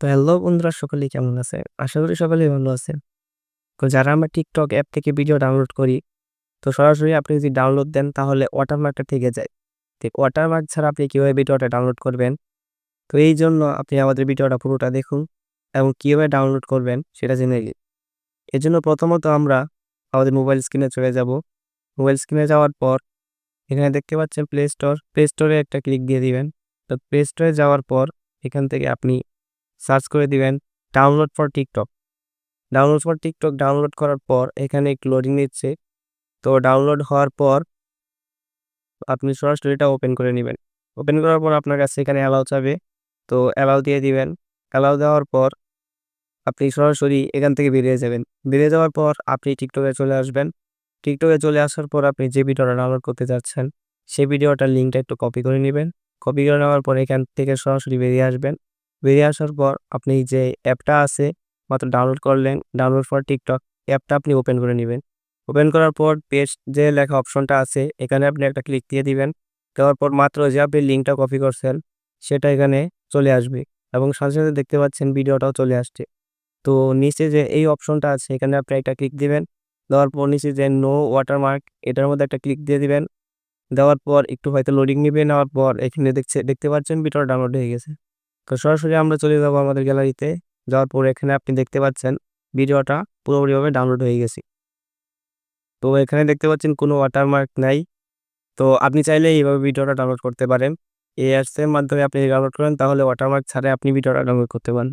তো হ্যালো বন্ধুরা, সকলেই কেমন আছে? আশা করি সকলেই ভালো আছে তো যারা আমরা টিকটক অ্যাপ থেকে ভিডিও ডাউনলোড করি, তো সরাসরি আপনি যদি ডাউনলোড দেন, তাহলে ওয়াটারমার্কটা থেকে যায়। তো ওয়াটারমার্ক ছাড়া আপনি কীভাবে ভিডিওটা ডাউনলোড করবেন? তো এই জন্য আপনি আমাদের ভিডিওটা পুরোটা দেখুন এবং কীভাবে ডাউনলোড করবেন, সেটা জেনে নিন। এর জন্য প্রথমত আমরা আমাদের মোবাইল স্ক্রিনে চলে যাব। মোবাইল স্ক্রিনে যাওয়ার পর, এখানে দেখতে পাচ্ছেন প্লে স্টোর প্লে স্টোরে একটা ক্লিক দিয়ে দিবেন। তো প্লে স্টোরে যাওয়ার পর, এখান থেকে আপনি সার্চ করে দিবেন download for TikTok. Download for TikTok download করার পর এখানে একটু লোডিং নিচ্ছে। তো ডাউনলোড হওয়ার পর আপনি সরাসরি এটা ওপেন করে নেবেন। ওপেন করার পর আপনার কাছে এখানে অ্যালাউ চাবে। তো অ্যালাউ দিয়ে দিবেন। অ্যালাউ দেওয়ার পর আপনি সরাসরি এখান থেকে বেরিয়ে যাবেন। বেরিয়ে যাওয়ার পর আপনি টিকটকে চলে আসবেন। টিকটকে চলে আসার পর আপনি যে ভিডিওটা ডাউনলোড করতে যাচ্ছেন, সেই ভিডিওটার লিঙ্কটা একটু কপি করে নেবেন। কপি করে নেওয়ার পর এখান থেকে সরাসরি বেরিয়ে আসবেন। বেরিয়ে আসার পর আপনি যে অ্যাপটা আছে, মাত্র ডাউনলোড করলেন ডাউনলোড ফর টিকটক অ্যাপটা আপনি ওপেন করে নেবেন। ওপেন করার পর পেজ যে লেখা অপশনটা আছে, এখানে আপনি একটা ক্লিক দিয়ে দিবেন। দেওয়ার পর মাত্র যে আপনি লিঙ্কটা কপি করছেন, সেটা এখানে চলে আসবে এবং সাথে সাথে দেখতে পাচ্ছেন ভিডিওটাও চলে আসছে। তো নিচে যে এই অপশনটা আছে, এখানে আপনি একটা ক্লিক দিবেন। দেওয়ার পর নিচে যে নো ওয়াটারমার্ক এটার মধ্যে একটা ক্লিক দিয়ে দিবেন। দেওয়ার পর একটু হয়তো লোডিং নিবে, নেওয়ার পর এখানে দেখছে, দেখতে পাচ্ছেন ভিডিওটা ডাউনলোড হয়ে গেছে। তো সরাসরি আমরা চলে যাব আমাদের গ্যালারিতে। যাওয়ার পর এখানে আপনি দেখতে পাচ্ছেন ভিডিওটা পুরোপুরিভাবে ডাউনলোড হয়ে গেছে। তো এখানে দেখতে পাচ্ছেন কোনো ওয়াটারমার্ক নাই। তো আপনি চাইলে এইভাবে ভিডিওটা ডাউনলোড করতে পারেন। এই অ্যাপসের মাধ্যমে আপনি ডাউনলোড করেন, তাহলে ওয়াটারমার্ক ছাড়াই আপনি ভিডিওটা ডাউনলোড করতে পারেন।